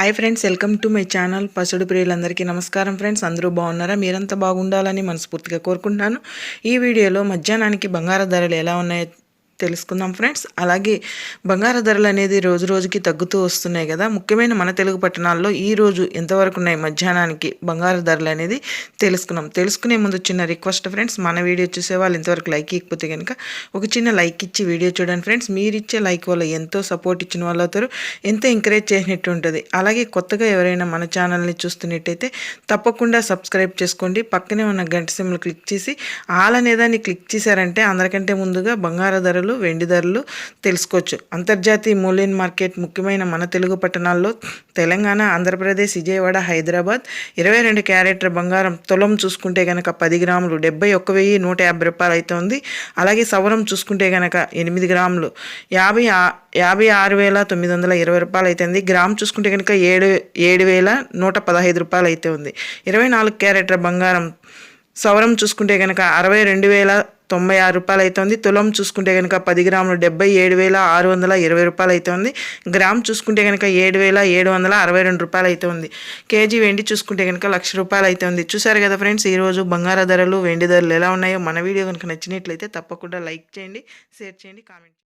Hi friends welcome to my channel పసుడు ప్రియులందరికీ నమస్కారం friends అందరూ బాగున్నారా? మీరంతా బాగుండాలని మనస్ఫూర్తిగా కోరుకుంటున్నాను. ఈ వీడియోలో మధ్యాహ్నానికి బంగారు ధరలు ఎలా ఉన్నాయో తెలుసుకుందాం ఫ్రెండ్స్. అలాగే బంగారు ధరలు అనేది రోజు రోజుకి తగ్గుతూ వస్తున్నాయి కదా. ముఖ్యమైన మన తెలుగు పట్టణాల్లో ఈ రోజు ఎంతవరకు ఉన్నాయి? మధ్యాహ్నానికి బంగారు ధరలు అనేది తెలుసుకున్నాం. తెలుసుకునే ముందు చిన్న రిక్వెస్ట్ ఫ్రెండ్స్. మన వీడియో చూసే వాళ్ళు ఇంతవరకు లైక్ ఇకపోతే కనుక ఒక చిన్న లైక్ ఇచ్చి వీడియో చూడండి ఫ్రెండ్స్. మీరు ఇచ్చే లైక్ వల్ల ఎంతో సపోర్ట్ ఇచ్చిన వాళ్ళు అవుతారు. ఎంతో ఎంకరేజ్ చేసినట్టు ఉంటుంది. అలాగే కొత్తగా ఎవరైనా మన ఛానల్ని చూస్తున్నట్టయితే తప్పకుండా సబ్స్క్రైబ్ చేసుకోండి. పక్కనే ఉన్న గంట సిమ్లు క్లిక్ చేసి ఆల్ అనేదాన్ని క్లిక్ చేశారంటే అందరికంటే ముందుగా బంగారు ధరలు వెండి ధరలు తెలుసుకోవచ్చు. అంతర్జాతీయ మూల్యం మార్కెట్ ముఖ్యమైన మన తెలుగు పట్టణాల్లో తెలంగాణ ఆంధ్రప్రదేశ్ విజయవాడ హైదరాబాద్ ఇరవై రెండు క్యారెట్ల బంగారం తులం చూసుకుంటే కనుక పది గ్రాములు డెబ్బై ఒక్క వెయ్యి నూట యాభై రూపాయలు అయితే ఉంది. అలాగే సవరం చూసుకుంటే కనుక ఎనిమిది గ్రాములు యాభై యాభై ఆరు వేల తొమ్మిది వందల ఇరవై రూపాయలు అయితే ఉంది. గ్రామ్ చూసుకుంటే కనుక ఏడు ఏడు వేల నూట పదహైదు రూపాయలు అయితే ఉంది. ఇరవై నాలుగు క్యారెట్ల బంగారం సవరం చూసుకుంటే కనుక అరవై రెండు వేల తొంభై ఆరు రూపాయలు అవుతుంది తులం చూసుకుంటే కనుక పది గ్రాములు డెబ్బై ఏడు వేల ఆరు వందల ఇరవై రూపాయలు అవుతుంది గ్రామ్ చూసుకుంటే కనుక ఏడు వేల ఏడు వందల అరవై రెండు రూపాయలు అయితే ఉంది కేజీ వెండి చూసుకుంటే కనుక లక్ష రూపాయలు అయితే ఉంది చూసారు కదా ఫ్రెండ్స్ ఈరోజు బంగారు ధరలు వెండి ధరలు ఎలా ఉన్నాయో మన వీడియో కనుక నచ్చినట్లయితే తప్పకుండా లైక్ చేయండి షేర్ చేయండి కామెంట్